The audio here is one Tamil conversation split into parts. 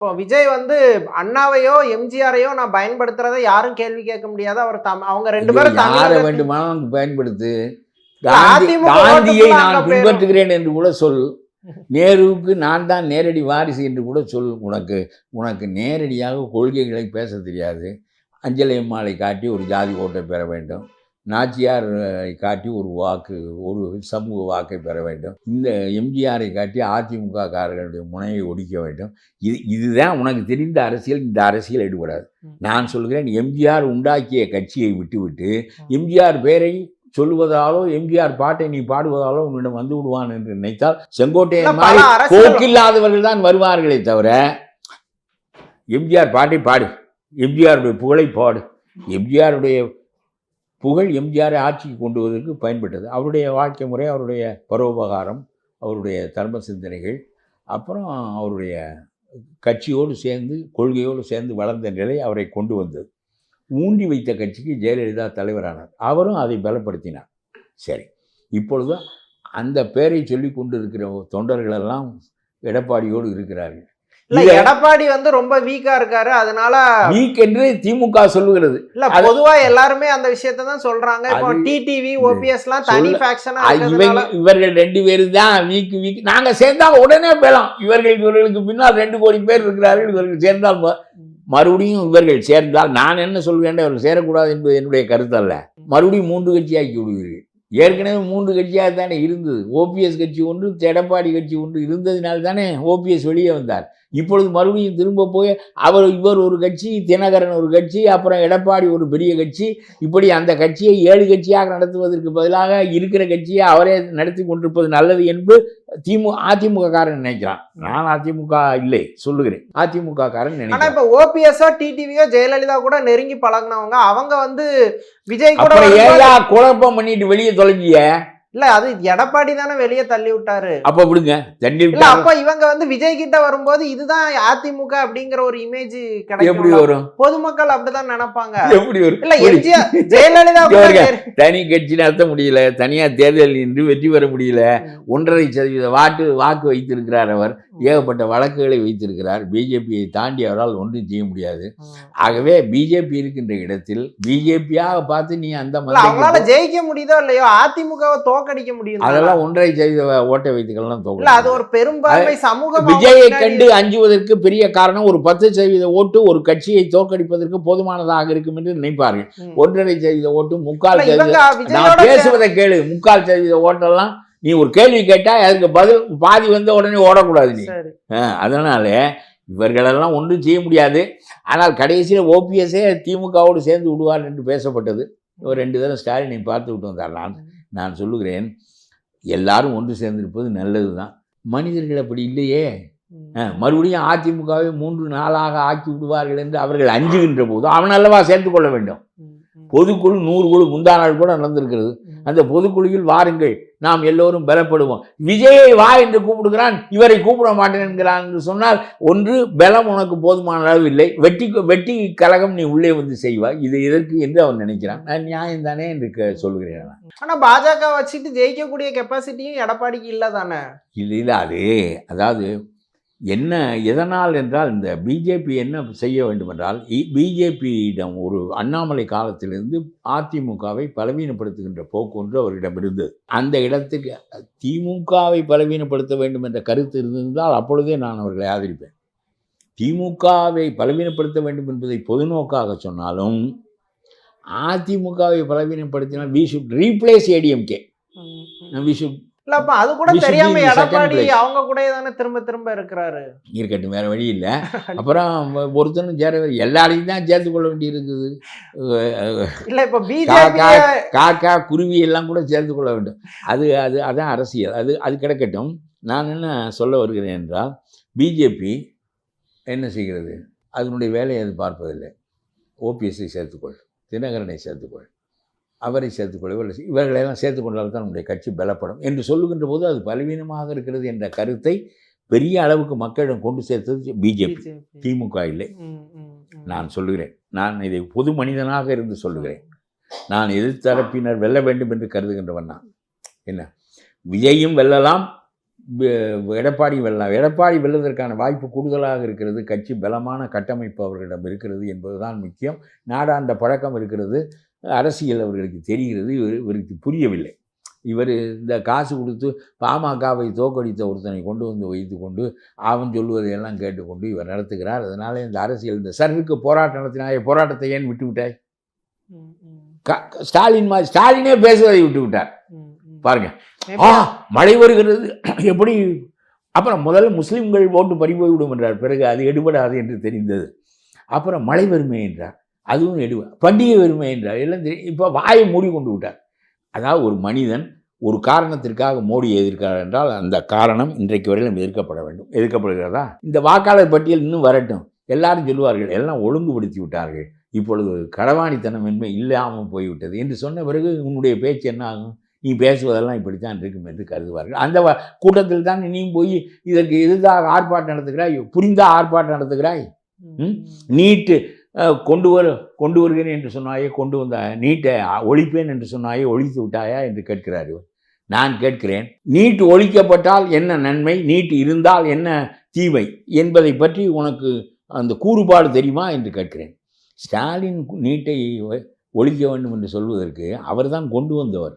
இப்போ விஜய் வந்து அண்ணாவையோ எம்ஜிஆரையோ நான் பயன்படுத்துறதை யாரும் கேள்வி கேட்க முடியாது. அவர் தம் அவங்க ரெண்டு பேரும் யாரை வேண்டுமானாலும் பயன்படுத்து. காந்தியை நான். பின்பற்றுகிறேன் என்று கூட சொல். நேருவுக்கு நான் தான் நேரடி வாரிசு என்று கூட சொல். உனக்கு உனக்கு நேரடியாக கொள்கைகளை பேச தெரியாது. அஞ்சலி அம்மாளை காட்டி ஒரு ஜாதி ஓட்டை பெற வேண்டும். நாச்சியாரை காட்டி ஒரு வாக்கு ஒரு சமூக வாக்கை பெற வேண்டும். இந்த எம்ஜிஆரை காட்டி அதிமுக காரர்களுடைய முனையை ஒடிக்க வேண்டும். இது இதுதான் உனக்கு தெரிந்த அரசியல் இந்த அரசியல் எடுபடாது. ம். நான் சொல்கிறேன் எம்ஜிஆர் உண்டாக்கிய கட்சியை விட்டுவிட்டு எம்ஜிஆர் பேரை சொல்லுவதாலோ எம்ஜிஆர் பாட்டை நீ பாடுவதாலோ உன்னிடம் வந்து விடுவான் என்று நினைத்தால் செங்கோட்டையன் மாதிரி போக்கில்லாதவர்கள் தான் வருவார்களே தவிர எம்ஜிஆர் பாட்டை பாடு. எம்ஜிஆருடைய புகழை பாடு. எம்ஜிஆருடைய புகழ் எம்ஜிஆரை ஆட்சிக்கு கொண்டு வருவதற்கு பயன்பட்டது. அவருடைய வாழ்க்கை முறை அவருடைய பரோபகாரம் அவருடைய தர்ம சிந்தனைகள் அப்புறம் அவருடைய கட்சியோடு சேர்ந்து கொள்கையோடு சேர்ந்து வளர்ந்த நிலை அவரை கொண்டு வந்தது. ஊண்டி வைத்த கட்சிக்கு ஜெயலலிதா தலைவரானார். அவரும் அதை பலப்படுத்தினார். சரி இப்பொழுது அந்த பேரை சொல்லி கொண்டு இருக்கிற தொண்டர்களெல்லாம் எடப்பாடியோடு இருக்கிறார்கள். இல்ல எடப்பாடி வந்து ரொம்ப வீக்கா இருக்காரு அதனால வீக் என்று திமுக சொல்லுகிறது. இல்ல பொதுவா எல்லாருமே அந்த விஷயத்தை தான் சொல்றாங்க. இப்போ டிடிவி ஓபிஎஸ் எல்லாம் தனி ஃபேக்ஷனா இவங்க இவர்கள் ரெண்டு பேரும் தான் வீக் வீக் நாங்க சேர்ந்தா உடனே பேலாம் இவர்கள் இவர்களுக்கு பின்னால் ரெண்டு கோடி பேர் இருக்கிறார்கள் இவர்கள் சேர்ந்தால் மறுபடியும் இவர்கள் சேர்ந்தால் நான் என்ன சொல்வேன் அவர்கள் சேரக்கூடாது என்பது என்னுடைய கருத்து அல்ல. மறுபடியும் மூன்று கட்சியாக்கி விடுவீர்கள் ஏற்கனவே மூன்று கட்சியாக தானே இருந்தது ஓபிஎஸ் கட்சி ஒன்று எடப்பாடி கட்சி ஒன்று இருந்ததினால் தானே ஓபிஎஸ் வெளியே வந்தார். இப்பொழுது மறுபடியும் திரும்ப போய் அவர் இவர் ஒரு கட்சி தினகரன் ஒரு கட்சி அப்புறம் எடப்பாடி ஒரு பெரிய கட்சி இப்படி அந்த கட்சியை ஏழு கட்சியாக நடத்துவதற்கு பதிலாக இருக்கிற கட்சியை அவரே நடத்தி கொண்டிருப்பது நல்லது என்று திமு அதிமுக காரன் நினைக்கிறான். நான் அதிமுக இல்லை சொல்லுகிறேன். அதிமுக காரன் நினைக்கிறேன். இப்ப ஓபிஎஸ்ஓ டிடிவியோ ஜெயலலிதா கூட நெருங்கி பழகுனவங்க அவங்க வந்து விஜய் கூட ஏயா குழப்பம் பண்ணிட்டு வெளியே தொலைஞ்சிய? இல்ல அது எடப்பாடி தானே வெளியே தள்ளி விட்டாரு. அப்ப விடுங்க. தண்ணி இல்ல அப்ப இவங்க வந்து விஜய் கிட்ட வரும்போது இதுதான் அதிமுக அப்படிங்கிற ஒரு இமேஜ் கிடைக்கும் வரும்? பொதுமக்கள் அப்படிதான் நினைப்பாங்க. எப்படி வரும்? இல்ல எம்ஜிஆர் ஜெயலலிதா தனி கட்சி நடத்த முடியல தனியா தேர்தல் நின்று வெற்றி பெற முடியல. ஒன்றரை சதவீத வாக்கு வாக்கு வைத்திருக்கிறார் அவர். ஏகப்பட்ட வழக்குகளை வைத்திருக்கிறார். பிஜேபியை தாண்டி அவரால் ஒன்றும் செய்ய முடியாது. ஆகவே பிஜேபி இருக்கின்ற இடத்தில் பிஜேபியாக பார்த்து நீ அந்த மந்தைக்கு அவங்களால. ஜெயிக்க முடியுதோ இல்லையோ அதிமுகவை தோக்கடிக்க முடியும்? அதெல்லாம் ஒன்றரை சதவீத ஓட்டை வைத்துக்கலாம் இல்ல அது தோக்கல ஒரு பெரும்பான்மை சமூகம் விஜயை கண்டு அஞ்சுவதற்கு பெரிய காரணம் ஒரு பத்து சதவீத ஓட்டு ஒரு கட்சியை தோற்கடிப்பதற்கு போதுமானதாக இருக்கும் என்று நினைப்பார்கள். ஒன்றரை சதவீத ஓட்டு முக்கால் சதவீத நான் பேசுவதை கேளு முக்கால் சதவீத ஓட்டெல்லாம் நீ ஒரு கேள்வி கேட்டா அதுக்கு பதில் பாதி வந்த உடனே ஓடக்கூடாது நீ. அதனால இவர்களெல்லாம் ஒன்றும் செய்ய முடியாது. ஆனால் கடைசியில் ஓபிஎஸ்ஸே திமுகவோடு சேர்ந்து விடுவார் என்று பேசப்பட்டது. ஒரு ரெண்டு தடவை ஸ்டாலினை பார்த்து விட்டு வந்தார். நான் நான் சொல்லுகிறேன் எல்லாரும் ஒன்று சேர்ந்திருப்பது நல்லது தான் மனிதர்கள் அப்படி இல்லையே. மறுபடியும் அதிமுகவை மூன்று நாளாக ஆக்கி விடுவார்கள் என்று அவர்கள் அஞ்சுகின்ற போது அவன் அல்லவா சேர்த்து கொள்ள வேண்டும்? பொதுக்குழு நூறு குழு முந்தா நாள் கூட நடந்திருக்கிறது. அந்த பொதுக்குழுவில் வாருங்கள். நாம் எல்லோரும் பலப்படுவோம். விஜயை வா என்று கூப்பிடுகிறான் இவரை கூப்பிட மாட்டேன் என்கிறான் என்று சொன்னால் ஒன்று பலம் உனக்கு போதுமான அளவு இல்லை. வெட்டி வெட்டி கழகம் நீ உள்ளே வந்து செய்வாய். இது எதற்கு என்று அவன் நினைக்கிறான். நான் நியாயம் தானே என்று சொல்கிறேன் நான். ஆனா பாஜக வச்சுட்டு ஜெயிக்கக்கூடிய கெப்பாசிட்டியும் எடப்பாடிக்கு இல்ல தானே? இல்லை இல்லை அது அதாவது என்ன எதனால் என்றால் இந்த பிஜேபி என்ன செய்ய வேண்டுமென்றால் பிஜேபியிடம் ஒரு அண்ணாமலை காலத்திலிருந்து அதிமுகவை பலவீனப்படுத்துகின்ற போக்கு ஒன்று அவரிடம் இருந்தது. அந்த இடத்துக்கு திமுகவை பலவீனப்படுத்த வேண்டும் என்ற கருத்து இருந்திருந்தால் அப்பொழுதே நான் அவர்களை ஆதரிப்பேன். திமுகவை பலவீனப்படுத்த வேண்டும் என்பதை பொதுநோக்காக சொன்னாலும் அதிமுகவை பலவீனப்படுத்தினால் we should replace ADMK. We should இல்ல அப்ப அது கூட தெரியாம எடப்பாடி. அவங்க கூட தானே திரும்ப திரும்ப இருக்கிறாரு. இருக்கட்டும் வேற வழி இல்லை. அப்புறம் ஒருத்தனும் சேர எல்லாரையும் தான் சேர்த்து கொள்ள வேண்டி இருக்குது இல்ல இப்ப பிஜேபி காக்கா குருவி எல்லாம் கூட சேர்த்து கொள்ள வேண்டும். அது அது அதான் அரசியல். அது அது கிடக்கட்டும். நான் என்ன சொல்ல வருகிறேன் என்றால் பிஜேபி என்ன செய்கிறது? அதனுடைய வேலையை அது பார்ப்பதில்லை. ஓபிஎஸ்ஐ சேர்த்துக்கொள். தினகரனை சேர்த்துக்கொள். அவரை சேர்த்துக்கொள்ளவில்லை இவர்களெல்லாம் சேர்த்துக்கொண்டால் தான் நம்முடைய கட்சி பலப்படும் என்று சொல்லுகின்ற போது அது பலவீனமாக இருக்கிறது என்ற கருத்தை பெரிய அளவுக்கு மக்களிடம் கொண்டு சேர்த்தது பிஜேபி. திமுக இல்லை. நான் சொல்லுகிறேன். நான் இதை பொது மனிதனாக இருந்து சொல்லுகிறேன். நான் எதிர்த்தரப்பினர் வெல்ல வேண்டும் என்று கருதுகின்றவன் நான். என்ன? விஜயும் வெல்லலாம். எடப்பாடி வெல்லலாம் எடப்பாடி வெல்வதற்கான வாய்ப்பு கூடுதலாக இருக்கிறது. கட்சி பலமான கட்டமைப்பு அவர்களிடம் இருக்கிறது என்பதுதான் முக்கியம். நாடாண்ட பழக்கம் இருக்கிறது. அரசியல் அவர்களுக்கு தெரிகிறது இவர் இவருக்கு புரியவில்லை. இவர் இந்த காசு கொடுத்து பாமகவை தோக்கடித்த ஒருத்தனை கொண்டு வந்து வைத்து கொண்டு அவன் சொல்லுவதையெல்லாம் கேட்டுக்கொண்டு இவர் நடத்துகிறார். அதனால் இந்த அரசியல் இந்த சருக்கு போராட்டம் நடத்தினாயே போராட்டத்தை ஏன் விட்டு விட்டாய்? ம், ம், க- ஸ்டாலின் மாதிரி ஸ்டாலினே பேசுவதை விட்டு விட்டார். பாருங்க. ஆ? மழை வருகிறது. எப்படி? அப்புறம் முதல்ல முஸ்லிம்கள் ஓட்டு பறிபோய்விடும் என்றார். பிறகு அது எடுபடாது என்று தெரிந்தது. அப்புறம் மழை வருமே என்றார். அதுவும் எடுவ பண்டிகை வருமே என்றார் எல்லாம் தெரியும். இப்போ வாயை மூடி கொண்டு விட்டார். அதாவது ஒரு மனிதன் ஒரு காரணத்திற்காக மோடியை எதிர்க்கிறார் என்றால் அந்த காரணம் இன்றைக்கு வரையிலும் எதிர்க்கப்பட வேண்டும். எதிர்க்கப்படுகிறதா? இந்த வாக்காளர் பட்டியல் இன்னும் வரட்டும். எல்லாரும் சொல்லுவார்கள் எல்லாம் ஒழுங்குபடுத்தி விட்டார்கள். இப்பொழுது களவாணித்தனம் என்பது இல்லாமல் போய்விட்டது என்று சொன்ன பிறகு உன்னுடைய பேச்சு என்ன ஆகும்? நீ பேசுவதெல்லாம் இப்படித்தான் இருக்கும் என்று கருதுவார்கள். அந்த கூட்டத்தில் தான் நீயும் போய் இதற்கு எதிராக ஆர்ப்பாட்டம் நடத்துகிறாய்? புரிந்தா ஆர்ப்பாட்டம் நடத்துகிறாய்? நீட்டு கொண்டு வர கொண்டு வருகிறேன் என்று சொன்னாயே கொண்டு வந்த நீட்டை ஒழிப்பேன் என்று சொன்னாயே ஒழித்து விட்டாயா என்று கேட்கிறார் இவர். நான் கேட்கிறேன் நீட் ஒழிக்கப்பட்டால் என்ன நன்மை? நீட் இருந்தால் என்ன தீமை? என்பதை பற்றி உனக்கு அந்த கூறுபாடு தெரியுமா என்று கேட்கிறேன். ஸ்டாலின் நீட்டை ஒழிக்க வேண்டும் என்று சொல்வதற்கு அவர்தான் கொண்டு வந்தவர்.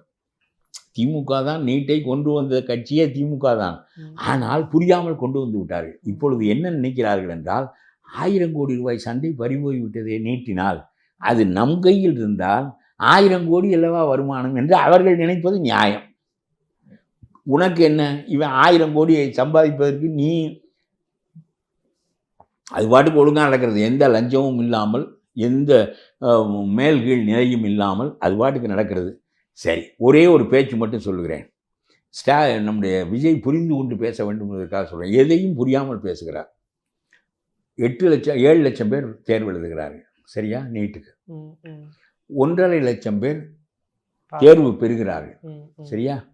திமுக தான் நீட்டை கொண்டு வந்த கட்சியே திமுக தான். ஆனால் புரியாமல் கொண்டு வந்து விட்டார்கள். இப்பொழுது என்ன நினைக்கிறார்கள் என்றால் ஆயிரம் கோடி ரூபாய் சண்டை பறிபோய் விட்டதை நீட்டினால் அது நம் கையில் இருந்தால் ஆயிரம் கோடி அல்லவா வருமானம் என்று அவர்கள் நினைப்பது நியாயம். உனக்கு என்ன? இவன் ஆயிரம் கோடியை சம்பாதிப்பதற்கு நீ அது பாட்டுக்கு ஒழுங்காக நடக்கிறது. எந்த லஞ்சமும் இல்லாமல் எந்த மேல் கீழ் நிலையும் இல்லாமல் அது பாட்டுக்கு நடக்கிறது. சரி ஒரே ஒரு பேச்சு மட்டும் சொல்லுகிறேன். ஸ்டா நம்முடைய விஜய் புரிந்து கொண்டு பேச வேண்டும் என்பதற்காக சொல்கிறேன் எதையும் புரியாமல் பேசுகிறார். எட்டு லட்சம் ஏழு லட்சம் பேர் தேர்வு எழுதுகிறார்கள். சரியா? நீட்டுக்கு. ஒன்றரை லட்சம் பேர் தேர்வு பெறுகிறார்கள். சரியா?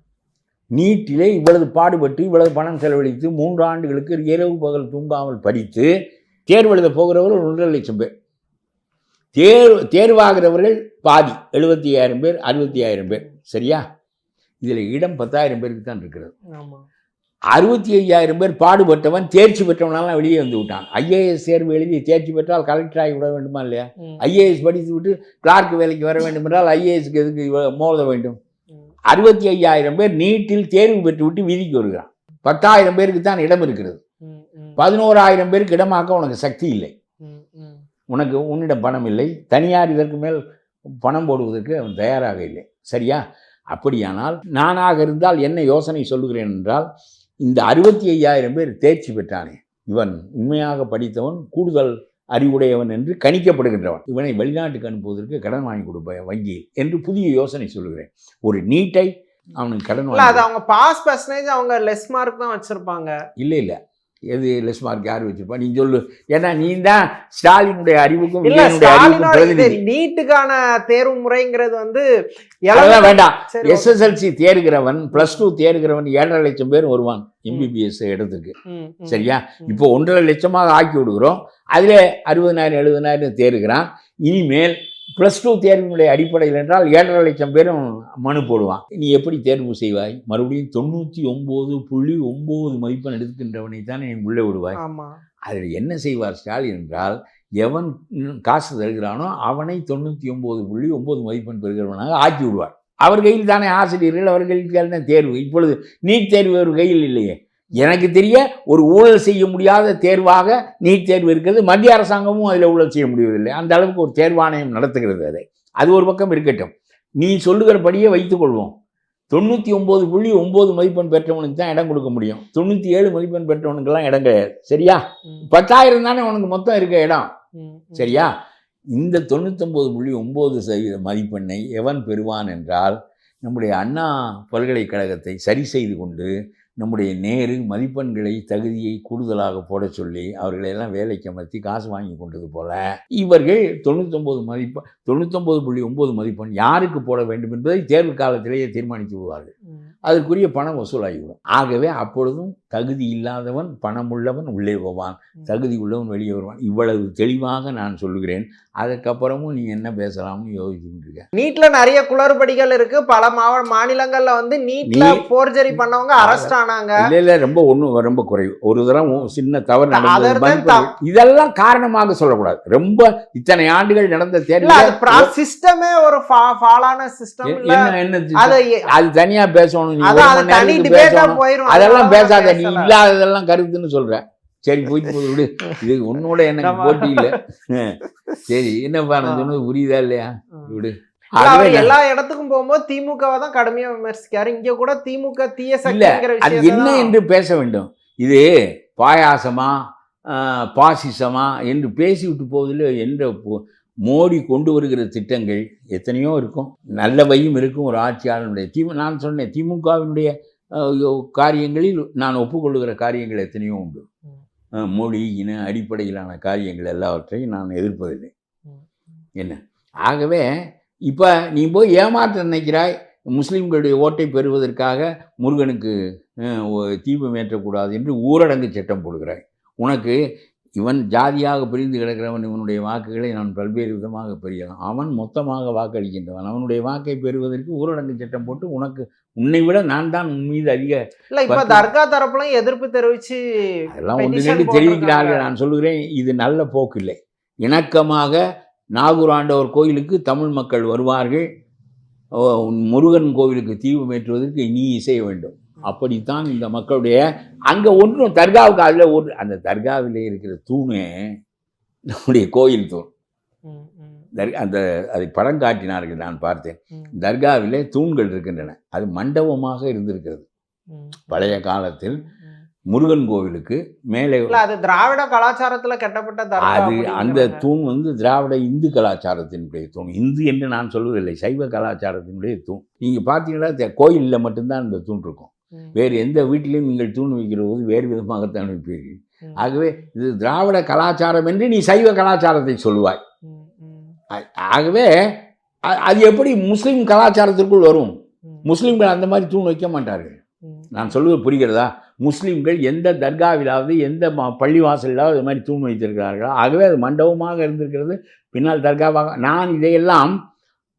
நீட்டிலே இவ்வளவு பாடுபட்டு இவ்வளவு பணம் செலவழித்து மூன்று ஆண்டுகளுக்கு இரவு பகல் தூங்காமல் படித்து தேர்வு எழுத போகிறவர்கள் ஒன்றரை லட்சம் பேர். தேர்வு தேர்வாகிறவர்கள் பாதி எழுபத்தி ஐயாயிரம் பேர் அறுபத்தி ஐயாயிரம் பேர். சரியா? இதில் இடம் பத்தாயிரம் பேருக்கு தான் இருக்கிறது. அறுபத்தி ஐயாயிரம் பேர் பாடுபட்டவன் தேர்ச்சி பெற்றவனெல்லாம் வெளியே வந்து விட்டான். ஐஏஎஸ் தேர்வு எழுதி தேர்ச்சி பெற்றால் கலெக்டர் ஆகி விட வேண்டுமா இல்லையா? ஐஏஎஸ் படித்து விட்டு கிளார்க் வேலைக்கு வர வேண்டும் என்றால் ஐஏஎஸ்க்கு எதுக்கு மோத வேண்டும். அறுபத்தி ஐயாயிரம் பேர் நீட்டில் தேர்வு பெற்று விட்டு வீதிக்கு வருகிறான். பத்தாயிரம் பேருக்கு தான் இடம் இருக்கிறது. பதினோராயிரம் பேருக்கு இடமாக்க உனக்கு சக்தி இல்லை. உனக்கு உன்னிடம் பணம் இல்லை. தனியார் இதற்கு மேல் பணம் போடுவதற்கு அவன் தயாராக இல்லை. சரியா? அப்படியானால் நானாக இருந்தால் என்ன யோசனை சொல்லுகிறேன் என்றால் இந்த அறுபத்தி ஐயாயிரம் பேர் தேர்ச்சி பெற்றானே. இவன் உண்மையாக படித்தவன் கூடுதல் அறிவுடையவன் என்று கணிக்கப்படுகின்றவன். இவனை வெளிநாட்டுக்கு அனுப்புவதற்கு கடன் வாங்கி கொடுப்பேன் வங்கியில் என்று புதிய யோசனை சொல்லுகிறேன். ஒரு நீட்டை அவனுக்கு கடன் அது வாங்கி அவங்க பாஸ் பர்சன்டேஜ் அவங்க லெஸ் மார்க் தான் வச்சிருப்பாங்க. இல்லை இல்லை. எது லெஸ் மார்க் யார் வச்சிருப்பா. நீ சொல்லு. ஏன்னா நீ தான் ஸ்டாலினுடைய அறிவுக்கும் நீட்டுக்கான தேர்வு முறைங்கிறது வந்து அதெல்லாம் வேண்டாம். எஸ்எஸ்எல்சி தேர்கிறவன் ப்ளஸ் டூ தேர்கிறவன் ஏழரை லட்சம் பேர் வருவான் எம்பிபிஎஸ் இடத்துக்கு. சரியா. இப்போ ஒன்றரை லட்சமாக ஆக்கி விடுகிறோம். அதில் அறுபதாயிரம் எழுபதாயிரம் தேர்கிறான் இனிமேல் ப்ளஸ் டூ தேர்வினுடைய அடிப்படையில் என்றால் ஏழரை லட்சம் பேரும் மனு போடுவான். நீ எப்படி தேர்வு செய்வாய்? மறுபடியும் தொண்ணூற்றி ஒம்பது புள்ளி ஒம்பது மதிப்பெண் எடுக்கின்றவனை தான் நீ உள்ளே விடுவாய். அதில் என்ன செய்வார் ஸ்டாலின் என்றால் எவன் காசு தருகிறானோ அவனை தொண்ணூற்றி ஒம்பது புள்ளி ஒம்பது மதிப்பெண் பெறுகிறவனாக ஆக்கி விடுவார். அவர் கையில் தானே ஆசிரியர்கள் அவர் கையில் தானே தேர்வு. இப்பொழுது நீட் தேர்வு அவர் கையில் இல்லையே. எனக்கு தெரிய ஒரு ஊழல் செய்ய முடியாத தேர்வாக நீட் தேர்வு இருக்கிறது. மத்திய அரசாங்கமும் அதில் ஊழல் செய்ய முடியவில்லை அந்த அளவுக்கு ஒரு தேர்வாணையம் நடத்துகிறது அதை. அது ஒரு பக்கம் இருக்கட்டும். நீ சொல்லுகிறபடியே வைத்துக்கொள்வோம் தொண்ணூற்றி ஒம்பது புள்ளி ஒம்பது மதிப்பெண் பெற்றவனுக்கு தான் இடம் கொடுக்க முடியும். தொண்ணூற்றி ஏழு மதிப்பெண் பெற்றவனுக்கெல்லாம் இடம் கிடையாது. சரியா? பத்தாயிரம் தானே உனக்கு மொத்தம் இருக்க இடம். சரியா? இந்த தொண்ணூத்தொம்பது புள்ளி ஒம்பது சதவீத மதிப்பெண்ணை எவன் பெறுவான் என்றால் நம்முடைய அண்ணா பல்கலைக்கழகத்தை சரி செய்து கொண்டு நம்முடைய நேரு மதிப்பெண்களை தகுதியை கூடுதலாக போட சொல்லி அவர்களை எல்லாம் வேலைக்கு அமர்த்தி காசு வாங்கி கொண்டது போல இவர்கள் தொண்ணூத்தொம்பது மதிப்பெண் தொண்ணூத்தொம்பது புள்ளி ஒம்பது மதிப்பெண் யாருக்கு போட வேண்டும் என்பதை தேர்வு காலத்திலேயே தீர்மானித்து விடுவார்கள். அதற்குரிய பணம் வசூலாகிவிடும். ஆகவே அப்பொழுதும் தகுதி இல்லாதவன் பணம் உள்ளவன் உள்ளே போவான். தகுதி உள்ளவன் வெளியே வருவான். இவ்வளவு தெளிவாக நான் சொல்லுகிறேன். அதுக்கப்புறமும் நீ என்ன பேசலாம்னு யோசிச்சுட்டு இருக்க. நீட்ல நிறைய குளறுபடிகள் இருக்கு. பல மாவ மாநிலங்கள்ல வந்து நீட்ல போர்ஜரி பண்ணவங்க அரெஸ்ட் ஆனாங்க. இல்ல இல்ல ரொம்ப ஒண்ணும் ரொம்ப குறைவு. ஒரு தரம் சின்ன தவறு நடந்தது இதெல்லாம் காரணமாக சொல்லக்கூடாது. ரொம்ப இத்தனை ஆண்டுகள் நடந்த தேர்தல் சிஸ்டமே ஒரு ஃபாலான சிஸ்டம் என்ன என்ன அது அது தனியா பேசணும். பேசணும் அதெல்லாம் பேசாத நீ. இல்லாததெல்லாம் கருத்துன்னு சொல்ற சரி போயிட்டு விடு. இது உன்னோட எனக்கு போட்டி இல்ல. சரி என்னப்பா நான் சொன்னது புரியுதா இல்லையா. விடு. அவர் எல்லா இடத்துக்கும் போகும்போது திமுகவை தான் கடுமையா விமர்சிக்காரு இங்க கூட திமுக தீய அது என்ன என்று பேச வேண்டும். இது பாயாசமா பாசிசமா என்று பேசிவிட்டு போவதில் என்ற போ- மோடி கொண்டு வருகிற திட்டங்கள் எத்தனையோ இருக்கும். நல்லவையும் இருக்கும். ஒரு ஆட்சியாளனுடைய திமு நான் சொன்னேன் திமுகவினுடைய காரியங்களில் நான் ஒப்புக்கொள்ளுகிற காரியங்கள் எத்தனையோ உண்டு. மொழி இன அடிப்படையிலான காரியங்கள் எல்லாவற்றையும் நான் எதிர்ப்பதில்லை. என்ன? ஆகவே இப்போ நீ போய் ஏமாற்ற நினைக்கிறாய் முஸ்லீம்களுடைய ஓட்டை பெறுவதற்காக முருகனுக்கு தீபம் ஏற்றக்கூடாது என்று ஊரடங்கு சட்டம் போடுகிறாய். உனக்கு இவன் ஜாதியாக பிரிந்து கிடக்கிறவன் இவனுடைய வாக்குகளை நான் பல்வேறு விதமாக பெறலாம் அவன் மொத்தமாக வாக்களிக்கின்றவன். அவனுடைய வாக்கை பெறுவதற்கு ஊரடங்கு சட்டம் போட்டு உனக்கு உன்னை விட நான் தான் உன் மீது அதிக இல்ல இப்ப தர்கா தரப்புலாம் எதிர்ப்பு தெரிவிச்சு அதெல்லாம் ஒன்று. தெரிவிக்கிறார்கள். நான் சொல்லுகிறேன் இது நல்ல போக்கு இல்லை இணக்கமாக நாகூர் ஆண்டவர் கோயிலுக்கு தமிழ் மக்கள் வருவார்கள். முருகன் கோவிலுக்கு தீபம் ஏற்றுவதற்கு நீ இசைய வேண்டும். அப்படித்தான் இந்த மக்களுடைய அங்கே ஒன்றும் தர்காவுக்கு அதில் ஒரு அந்த தர்காவிலே இருக்கிற தூணே நம்முடைய கோயில் தூண். ம், ம், தர் அந்த அதை படம் காட்டினார்கள் நான் பார்த்தேன். தர்காவிலே தூண்கள் இருக்கின்றன. அது மண்டபமாக இருந்திருக்கிறது. பழைய காலத்தில். முருகன் கோவிலுக்கு மேலே அது திராவிட கலாச்சாரத்துல கட்டப்பட்ட தர்கா அது அந்த. தூண் வந்து திராவிட இந்து கலாச்சாரத்தினுடைய தூண். இந்து என்று நான் சொல்வதில்லை சைவ கலாச்சாரத்தினுடைய தூண். நீங்கள் பார்த்தீங்கன்னா கோயில்ல மட்டும்தான் இந்த தூண் இருக்கும். வேறு எந்த வீட்டிலையும் நீங்கள் தூண் வைக்கிற போது வேறு விதமாகத்தான் வைப்பீர்கள். ஆகவே இது திராவிட கலாச்சாரம் என்று நீ சைவ கலாச்சாரத்தை சொல்லுவாய் ஆகவே அது எப்படி முஸ்லீம் கலாச்சாரத்திற்குள் வரும்? முஸ்லீம்கள் அந்த மாதிரி தூண் வைக்க மாட்டார்கள். நான் சொல்வது புரிகிறதா? முஸ்லீம்கள் எந்த தர்காவிலாவது எந்த ம- பள்ளிவாசலிலாவது இது மாதிரி தூண் வைத்திருக்கிறார்களா? ஆகவே அது மண்டபமாக இருந்திருக்கிறது. பின்னால் தர்காவாக நான் இதையெல்லாம்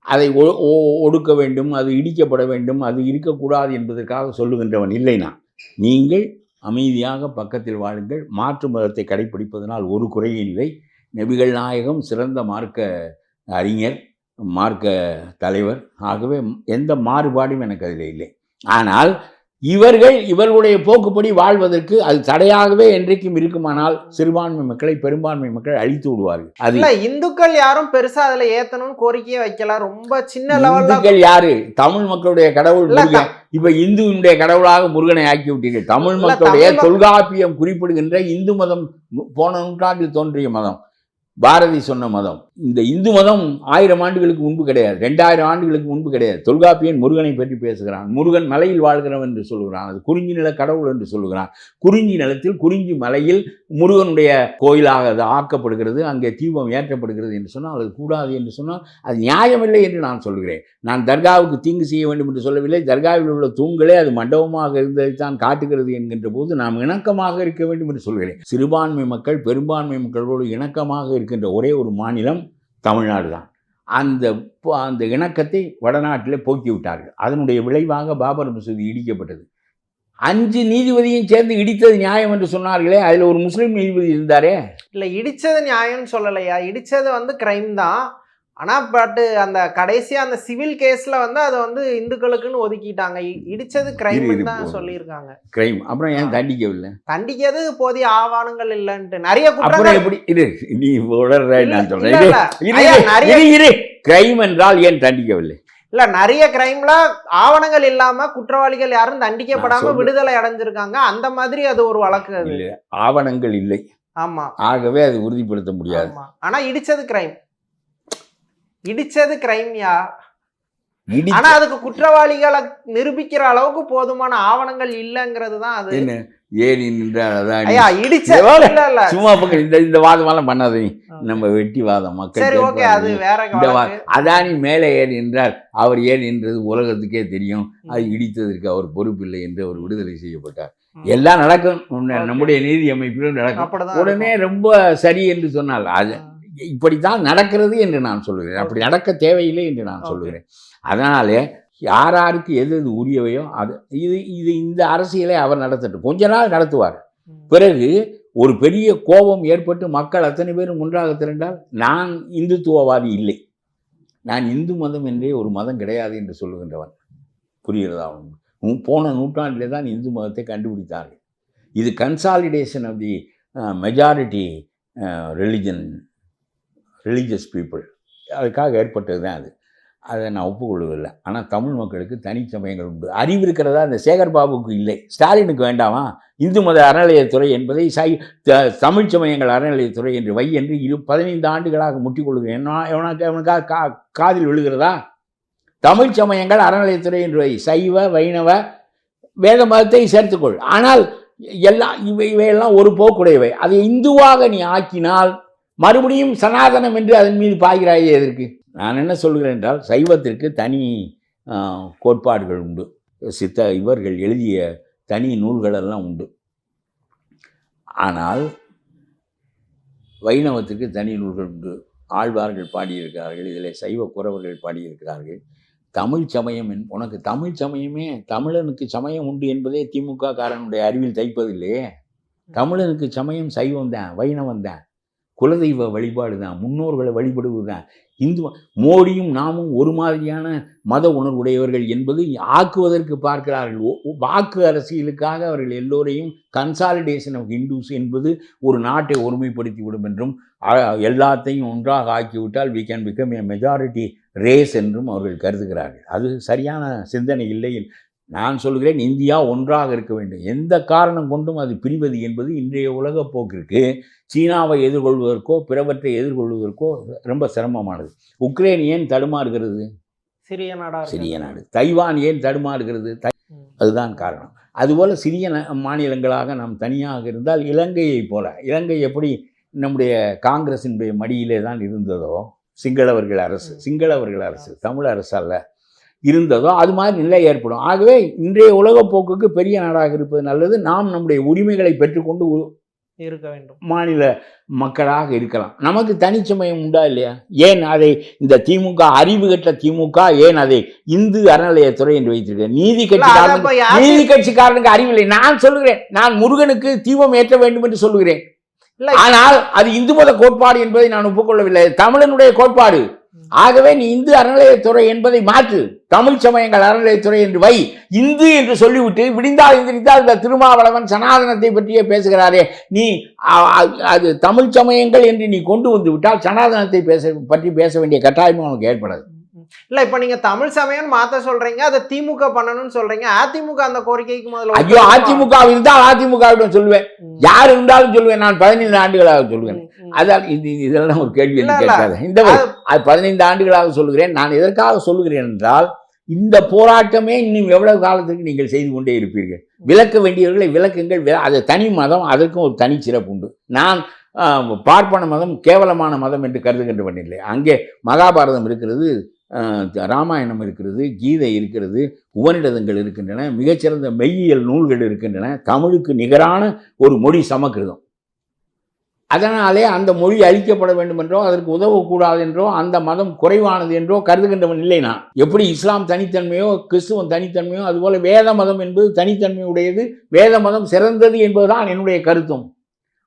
அதை ஒ- ஒடுக்க வேண்டும் அது இடிக்கப்பட வேண்டும் அது இருக்கக்கூடாது என்பதற்காக சொல்லுகின்றவன் இல்லை நான். நீங்கள் அமைதியாக பக்கத்தில் வாழுங்கள். மாற்று மதத்தை கடைப்பிடிப்பதனால் ஒரு குறையும் இல்லை. நபிகள் நாயகம் சிறந்த மார்க்க அறிஞர் மார்க்க தலைவர். ஆகவே எந்த மாறுபாடும் எனக்கு அதில் இல்லை. ஆனால் இவர்கள் இவர்களுடைய போக்குப்படி வாழ்வதற்கு அது தடையாகவே என்றைக்கும் இருக்குமானால் சிறுபான்மை மக்களை பெரும்பான்மை மக்கள் அழித்து விடுவார்கள். அது இந்துக்கள் யாரும் பெருசா அதுல ஏத்தணும்னு கோரிக்கையே வைக்கல. ரொம்ப சின்ன இந்துக்கள் யாரு? தமிழ் மக்களுடைய கடவுள் முருகன். இப்ப இந்துவினுடைய கடவுளாக முருகனை ஆக்கி விட்டீர்கள் தமிழ் மக்களுடைய தொல்காப்பியம் குறிப்பிடுகின்ற இந்து மதம் போன நூற்றாண்டில் தோன்றிய மதம். பாரதி சொன்ன மதம். இந்த இந்து மதம் ஆயிரம் ஆண்டுகளுக்கு முன்பு கிடையாது. ரெண்டாயிரம் ஆண்டுகளுக்கு முன்பு கிடையாது. தொல்காப்பியன் முருகனை பற்றி பேசுகிறான். முருகன் மலையில் வாழ்கிறவன் என்று சொல்கிறான். அது குறிஞ்சி நில கடவுள் என்று சொல்லுகிறான் குறிஞ்சி நிலத்தில் குறிஞ்சி மலையில் முருகனுடைய கோயிலாக அது ஆக்கப்படுகிறது. அங்கே தீபம் ஏற்றப்படுகிறது என்று சொன்னால் அது கூடாது என்று சொன்னால் அது நியாயமில்லை என்று நான் சொல்கிறேன். நான் தர்காவுக்கு தீங்கு செய்ய வேண்டும் என்று சொல்லவில்லை. தர்காவில் உள்ள தூண்களே அது மண்டபமாக இருந்ததைத்தான் காட்டுகிறது என்கின்ற போது நாம் இணக்கமாக இருக்க வேண்டும் என்று சொல்கிறேன். சிறுபான்மை மக்கள் பெரும்பான்மை மக்களோடு இணக்கமாக இருக்கின்ற ஒரே ஒரு மாநிலம் தமிழ்நாடு தான் அந்த அந்த இணக்கத்தை வடநாட்டிலே போக்கி விட்டார்கள் அதனுடைய விளைவாக பாபர் மசூதி இடிக்கப்பட்டது. அஞ்சு நீதிபதியும் சேர்ந்து இடித்தது நியாயம் என்று சொன்னார்களே அதில் ஒரு முஸ்லீம் நீதிபதி இருந்தாரே? இல்லை இடித்தது நியாயம்னு சொல்லலையா? இடித்தது வந்து கிரைம் தான். ஆனா பட் அந்த கடைசியா அந்த சிவில் கேஸ்ல வந்து அதை வந்து இந்துக்களுக்குன்னு ஒதுக்கிட்டாங்க. இ- இடிச்சது இரு, கிரைம் தான். சொல்லியிருக்காங்க. கிரைம் அப்புறம் ஏன். தண்டிக்கவில்லை? தண்டிக்கிறது போதிய ஆவணங்கள் இல்லைன்ட்டு. நிறைய குற்றங்கள் எப்படி? இரு நீ உடற நான் இரு. கிரைம் என்றால் ஏன் தண்டிக்கவில்லை? இல்ல நிறைய கிரைம்ல ஆவணங்கள் இல்லாம குற்றவாளிகள் யாரும் தண்டிக்கப்படாம. விடுதலை அடைஞ்சிருக்காங்க. அந்த மாதிரி அது ஒரு வழக்கு அது. ஆவணங்கள் இல்லை. ஆமா. ஆகவே அது உறுதிப்படுத்த முடியாது. ஆனா இடிச்சது கிரைம் இடிச்சது கிரைம்யா ஆனா அதுக்கு குற்றவாளிகளை நிரூபிக்கிற அளவுக்கு போதுமான ஆவணங்கள் இல்லங்கிறது தான் அது என்ன ஏன்? இல்ல இல்ல சும்மா இந்த இந்த வாதமெல்லாம் பண்ணாத நீ. நம்ம வெட்டி வாதம் மக்கள். அதானி மேலே ஏன் என்றார் அவர் ஏன் என்றது உலகத்துக்கே தெரியும் அது இடித்ததற்கு அவர் பொறுப்பில்லை என்று அவர் விடுதலை செய்யப்பட்டார். எல்லாம் நடக்கும். நம்முடைய நீதி அமைப்பிலும் நடக்கும் உடனே ரொம்ப சரி என்று சொன்னால் அது. இப்படித்தான் நடக்கிறது என்று நான் சொல்லுகிறேன். அப்படி நடக்க தேவையில்லை என்று நான். சொல்லுகிறேன். அதனாலே யார் யாருக்கு எது எது உரியவையோ அது இது இது இந்த அரசியலை அவர் நடத்தட்டும். கொஞ்ச நாள் நடத்துவார். பிறகு ஒரு பெரிய கோபம் ஏற்பட்டு மக்கள் அத்தனை பேரும் ஒன்றாக திரண்டால் நான் இந்துத்துவவாதி இல்லை. நான் இந்து மதம் என்றே ஒரு மதம் கிடையாது என்று சொல்லுகின்றவன். புரிகிறதா? போன நூற்றாண்டிலே தான் இந்து மதத்தை கண்டுபிடித்தார்கள். இது consolidation of the majority religion religious people அதுக்காக ஏற்பட்டது தான் அது. அதை நான் ஒப்புக்கொள்வதில்லை. ஆனால் தமிழ் மக்களுக்கு தனிச்சமயங்கள் உண்டு. அறிவு இருக்கிறதா அந்த சேகர் பாபுக்கு இல்லை. ஸ்டாலினுக்கு வேண்டாமா? இந்து மத அறநிலையத்துறை என்பதை சை த- தமிழ் சமயங்கள் அறநிலையத்துறை என்று வை என்று இரு பதினைந்து ஆண்டுகளாக முட்டிக் கொள்கிறேன் என்ன- எவனுக்கு அவனுக்காக கா காதில் விழுகிறதா? தமிழ் சமயங்கள் அறநிலையத்துறை என்று வை. சைவ வைணவ வேத மதத்தை சேர்த்துக்கொள். ஆனால் எல்லாம் இவை இவையெல்லாம் ஒரு போக்குடையவை. அதை இந்துவாக நீ ஆக்கினால் மறுபடியும் சனாதனம் என்று அதன் மீது பாய்கிறாயே எதற்கு? நான் என்ன சொல்கிறேன் என்றால் சைவத்திற்கு தனி கோட்பாடுகள் உண்டு. சித்த இவர்கள் எழுதிய தனி நூல்களெல்லாம் உண்டு. ஆனால் வைணவத்திற்கு தனி நூல்கள் உண்டு. ஆழ்வார்கள் பாடியிருக்கிறார்கள் இதில் சைவ குறவர்கள் பாடியிருக்கிறார்கள். தமிழ் சமயம் என் உனக்கு தமிழ் சமயமே தமிழனுக்கு சமயம் உண்டு என்பதே திமுக காரனுடைய அறிவில் தைப்பதில்லையே. தமிழனுக்கு சமயம் சைவம் தான் வைணவம் தான் குலதெய்வ வழிபாடு தான் முன்னோர்களை வழிபடுவது தான் இந்து மோடியும் நாமும் ஒரு மாதிரியான மத உணர்வுடையவர்கள் என்பது ஆக்குவதற்கு பார்க்கிறார்கள். ஓ- வாக்கு அரசியலுக்காக அவர்கள் எல்லோரையும் கன்சாலிடேஷன் ஆஃப் ஹிந்துஸ் என்பது ஒரு நாட்டை ஒருமைப்படுத்தி விடும் என்றும் எல்லாத்தையும் ஒன்றாக ஆக்கிவிட்டால் we can become a majority race என்றும் அவர்கள் கருதுகிறார்கள். அது சரியான சிந்தனை இல்லை நான் சொல்கிறேன் இந்தியா ஒன்றாக இருக்க வேண்டும். எந்த காரணம் கொண்டும் அது பிரிவது என்பது இன்றைய உலக போக்கிற்கு சீனாவை எதிர்கொள்வதற்கோ பிறவற்றை எதிர்கொள்வதற்கோ ரொம்ப சிரமமானது. உக்ரைன் ஏன் தடுமாறுகிறது? சிறிய நாடா. சிறிய நாடு. தைவான் ஏன் தடுமாறுகிறது. அதுதான் காரணம். அதுபோல் சிறிய மாநிலங்களாக நாம் தனியாக இருந்தால் இலங்கையைப் போல இலங்கை எப்படி நம்முடைய காங்கிரசினுடைய மடியிலே தான் இருந்ததோ? சிங்களவர்கள் அரசு. சிங்களவர்கள் அரசு தமிழ் அரசு அல்ல. இருந்ததோ அது மாதிரி நிலை ஏற்படும். ஆகவே இன்றைய உலகப் போக்குக்கு பெரிய நாடாக இருப்பது நல்லது. நாம் நம்முடைய உரிமைகளை பெற்றுக்கொண்டு இருக்க வேண்டும். மாநில மக்களாக இருக்கலாம். நமக்கு தனிச்சமயம் உண்டா இல்லையா? ஏன் அதை இந்த திமுக அறிவு கட்ட திமுக ஏன் அதை இந்து அறநிலையத்துறை என்று வைத்திருக்க நீதி யாரு- நீதி கட்சிக்காரனுக்கு அறிவில்லை நான் சொல்லுகிறேன். நான் முருகனுக்கு தீபம் ஏற்ற வேண்டும் என்று சொல்லுகிறேன். ஆனால் அது இந்து மத கோட்பாடு என்பதை நான் ஒப்புக்கொள்ளவில்லை. தமிழனுடைய கோட்பாடு ஆகவே நீ இந்து அறநிலையத்துறை என்பதை மாற்று. தமிழ் சமயங்கள் அறநிலையத்துறை என்று வை. இந்து என்று சொல்லிவிட்டு விடிந்தால் எந்திரித்தால் இந்த திருமாவளவன் சனாதனத்தை பற்றியே பேசுகிறாரே. நீ அது தமிழ் சமயங்கள் என்று நீ கொண்டு வந்து விட்டால் சனாதனத்தை பேச பற்றி பேச வேண்டிய கட்டாயமும் உனக்கு ஏற்படாது. இல்ல இப்ப நீங்க தமிழ் சமயம் மாத்த சொல்றீங்க அதை திமுக பண்ணணும்னு சொல்றீங்க. அதிமுக அந்த கோரிக்கைக்கு முதல்ல ஐயோ? அதிமுக இருந்தால் அதிமுகவிடம் சொல்லுவேன். யார் இருந்தாலும் சொல்லுவேன். நான் பதினைந்து ஆண்டுகளாக சொல்லுவேன். அதான் இது இதெல்லாம் ஒரு கேள்வி. கேட்காத. இந்த அது- பதினைந்து ஆண்டுகளாக சொல்லுகிறேன். நான் எதற்காக சொல்லுகிறேன் என்றால் இந்த போராட்டமே இன்னும் எவ்வளவு காலத்துக்கு நீங்கள் செய்து கொண்டே இருப்பீர்கள்? விளக்க வேண்டியவர்களை விளக்குங்கள். அது தனி மதம் அதற்கும் ஒரு தனி சிறப்பு உண்டு. நான் பார்ப்பன மதம் கேவலமான மதம் என்று கருதுகின்றவன் இல்லை. அங்கே மகாபாரதம் இருக்கிறது. ராமாயணம் இருக்கிறது கீதை இருக்கிறது உபநிடதங்கள் இருக்கின்றன மிகச்சிறந்த மெய்யியல் நூல்கள் இருக்கின்றன தமிழுக்கு நிகரான ஒரு மொழி சமக்கிருதம் அதனாலே அந்த மொழி அழிக்கப்பட வேண்டும் என்றோ அதற்கு உதவக்கூடாது என்றோ அந்த மதம் குறைவானது என்றோ கருதுகின்றவன் இல்லை நான். எப்படி இஸ்லாம் தனித்தன்மையோ கிறிஸ்துவம் தனித்தன்மையோ அதுபோல வேத மதம் என்பது தனித்தன்மையுடையது வேத மதம் சிறந்தது என்பதுதான் என்னுடைய கருத்தும்.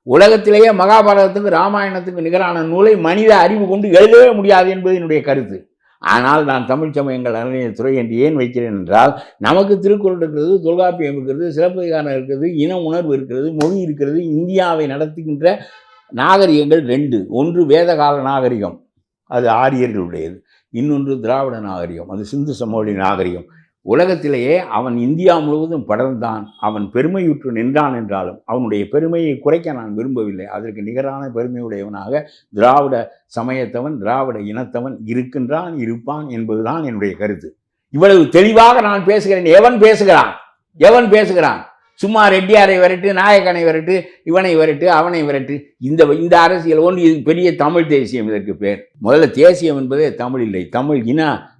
உலகத்திலேயே மகாபாரதத்துக்கு ராமாயணத்துக்கு நிகரான நூலை மனித அறிவு கொண்டு எழுதவே முடியாது என்பது என்னுடைய கருத்து. ஆனால் நான் தமிழ் சமயங்கள் அறநிலையத்துறை என்று ஏன் வைக்கிறேன் என்றால் நமக்கு திருக்குறள் இருக்கிறது தொல்காப்பியம் இருக்கிறது சிறப்பதிகாரம் இருக்கிறது இன உணர்வு இருக்கிறது மொழி இருக்கிறது இந்தியாவை நடத்துகின்ற நாகரிகங்கள் ரெண்டு. ஒன்று வேதகால நாகரிகம் அது ஆரியர்களுடையது. இன்னொன்று திராவிட நாகரிகம் அது சிந்து சமவெளி நாகரிகம். உலகத்திலேயே அவன் இந்தியா முழுவதும் படர்ந்தான். அவன் பெருமையுற்று நின்றான் என்றாலும் அவனுடைய பெருமையை குறைக்க நான் விரும்பவில்லை. அதற்கு நிகரான பெருமையுடையவனாக திராவிட சமயத்தவன் திராவிட இனத்தவன் இருக்கின்றான் இருப்பான் என்பதுதான் என்னுடைய கருத்து. இவ்வளவு தெளிவாக நான் பேசுகிறேன். எவன் பேசுகிறான்? எவன் பேசுகிறான்? சும்மா ரெட்டியாரை விரட்டு நாயக்கனை விரட்டு இவனை விரட்டு அவனை விரட்டு. இந்த இந்த அரசியல் ஒன்று இது பெரிய தமிழ் தேசியம் இதற்கு பேர். முதல்ல தேசியம் என்பதே தமிழ் இல்லை. தமிழ் இன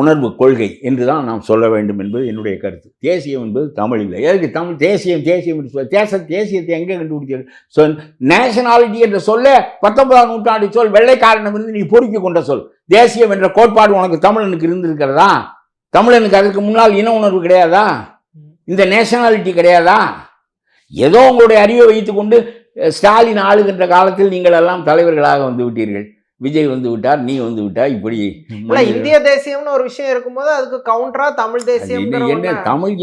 உணர்வு கொள்கை என்று தான் நாம் சொல்ல வேண்டும் என்பது என்னுடைய கருத்து. தேசியம் என்பது தமிழ் இல்லை. எதுக்கு தமிழ்? தேசியம் தேசியம் என்று சொல்ல தேச தேசியத்தை எங்கே கண்டுபிடிச்சது சொல் நேஷனாலிட்டி என்ற சொல்ல பத்தொன்பதாம் நூற்றாண்டு சொல் வெள்ளைக்காரனிடமிருந்து நீ பொறுக்கி கொண்ட சொல். தேசியம் என்ற கோட்பாடு உனக்கு தமிழனுக்கு இருந்திருக்கிறதா? தமிழனுக்கு அதுக்கு முன்னால் இன உணர்வு கிடையாதா? இந்த நேஷனாலிட்டி கிடையாதா? ஏதோ உங்களுடைய அறிவை வைத்துக்கொண்டு ஸ்டாலின் ஆளுகின்ற காலத்தில் நீங்கள் எல்லாம் தலைவர்களாக வந்து விட்டீர்கள். விஜய் வந்து விட்டார் நீ வந்து விட்டார் இப்படி இந்திய தேசியம்னு ஒரு விஷயம் இருக்கும்போது அதுக்கு கவுண்டரா தமிழ் தேசியம் என்ன தமிழ்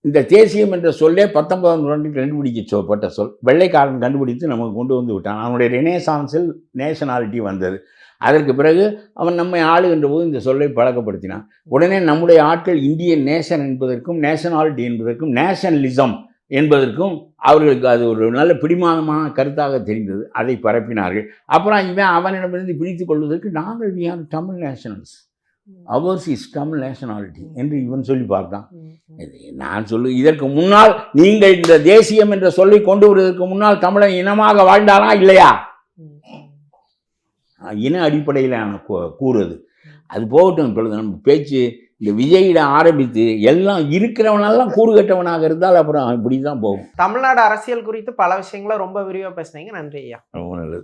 இந்த தேசியம் என்ற சொல்லே பத்தொன்பதாம் நூற்றாண்டில் கண்டுபிடிக்கப்பட்ட சொல். வெள்ளைக்காரன் கண்டுபிடித்து நமக்கு கொண்டு வந்து விட்டான். அவனுடைய ரெனேசான்ஸில் நேஷனாலிட்டி வந்தது. அதற்கு பிறகு அவன் நம்மை ஆளுகின்ற போது இந்த சொல்லை பழக்கப்படுத்தினான். உடனே நம்முடைய ஆட்கள் இந்தியன் நேஷன் என்பதற்கும் நேஷனாலிட்டி என்பதற்கும் நேஷனலிசம் என்பதற்கும் அவர்களுக்கு அது ஒரு நல்ல பிடிமானமான கருத்தாக தெரிந்தது. அதை பரப்பினார்கள். அப்புறம் இவன் அவனிடமிருந்து பிரித்து கொள்வதற்கு நாங்கள் we are Tamil nationals ours is Tamil nationality என்று இவன் சொல்லி பார்த்தான். இது நான் சொல்லு இதற்கு முன்னால் நீங்கள் இந்த தேசியம் என்ற சொல்லை கொண்டு வருவதற்கு முன்னால் தமிழன் இனமாக வாழ்ந்தானா இல்லையா? இன அடிப்படையிலான கூ- கூறுது அது போகட்டும் இப்பொழுது நம்ம பேச்சு இந்த விஜயிட ஆரம்பித்து எல்லாம் இருக்கிறவனெல்லாம் கூறு கட்டவனாக இருந்தால் அப்புறம் இப்படி தான் போகும். தமிழ்நாடு அரசியல் குறித்து பல விஷயங்களை ரொம்ப விரிவா பேசுனீங்க. நன்றி ஐயா. ரொம்ப நல்லது.